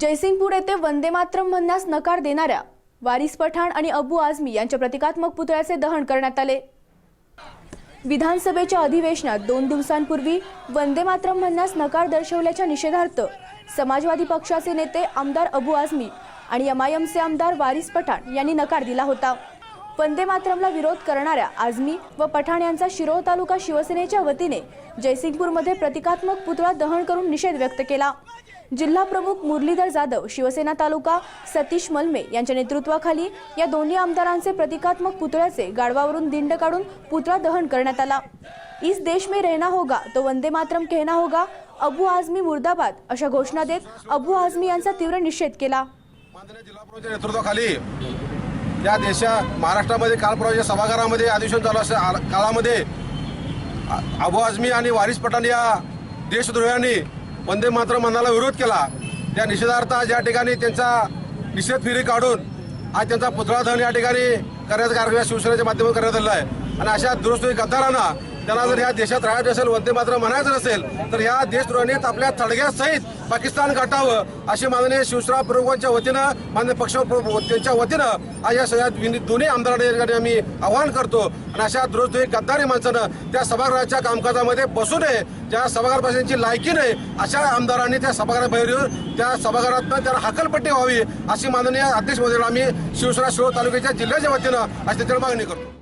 जयसिंगपूर येथे वंदे मातरम म्हणण्यास नकार देणाऱ्या वारिस पठाण आणि अबू आझमी यांच्या प्रतिकात्मक पुतळ्याचे दहन करण्यात आले. विधानसभेच्या अधिवेशनात दोन दिवसांपूर्वी वंदे मातरम म्हणण्यास नकार दर्शवल्याच्या निषेधार्थ समाजवादी पक्षाचे नेते आमदार अबू आझमी आणि एमआयएमचे आमदार वारिस पठाण यांनी नकार दिला होता. वंदे मातरमला विरोध करणाऱ्या आझमी व पठाण यांचा शिरोळ तालुका शिवसेनेच्या वतीने जयसिंगपूरमध्ये प्रतिकात्मक पुतळा दहन करून निषेध व्यक्त केला. जिल्हा प्रमुख मुरलीधर जाधव शिवसेना तालुका सतीश मलमे यांच्या नेतृत्वाखाली या दोन्ही आमदारांचे प्रतिकात्मक पुतळ्याचे गाडवावरून दिंड काढून पुतळा दहन करण्यात आला. इस देश में रहना होगा तो वंदे मातरम कहना होगा अबू आझमी मुर्दाबाद अशा घोषणा देत अबू आझमी यांचा तीव्र निषेध केला. नेतृत्वाखाली या देशा महाराष्ट्रामध्ये कालप्रवाच्या सभागारामध्ये अधिवेशन चालू असल्या काळामध्ये अबू आझमी आणि वारिस पठाण या देशद्रोह्यांनी वंदे मात्र मनाला विरोध केला. त्या निषेधार्थ आज या ठिकाणी त्यांचा निषेध फेरी काढून आज त्यांचा पुतळा धन या ठिकाणी करण्याचा कार्यक्रम शिवसेनेच्या माध्यमातून करण्यात आलेला आहे. आणि अशा दुरुस्त गद्दारांना त्यांना जर या देशात राहायचं असेल वंदे मात्र म्हणायचं नसेल तर या देशद्रोहांनी आपल्या थडग्यासहित पाकिस्तान गाठावं अशी माननीय शिवसेना प्रमुखांच्या वतीनं माननीय पक्ष त्यांच्या वतीनं आज या सगळ्या दोन्ही आमदारांनी आम्ही आवाहन करतो. आणि अशा दुरुस्ती गद्दारी माणसानं त्या सभागृहाच्या कामकाजामध्ये बसू नये ज्या सभागृहापासूनची लायकी नाही अशा आमदारांनी त्या सभागृहाबाहेर येऊन त्या सभागृहात त्यांना हकलपट्टी व्हावी अशी माननीय अध्यक्ष महोदयाला आम्ही शिवसेना शिव तालुक्याच्या जिल्ह्याच्या वतीनं अशी त्याच्यावर मागणी करतो.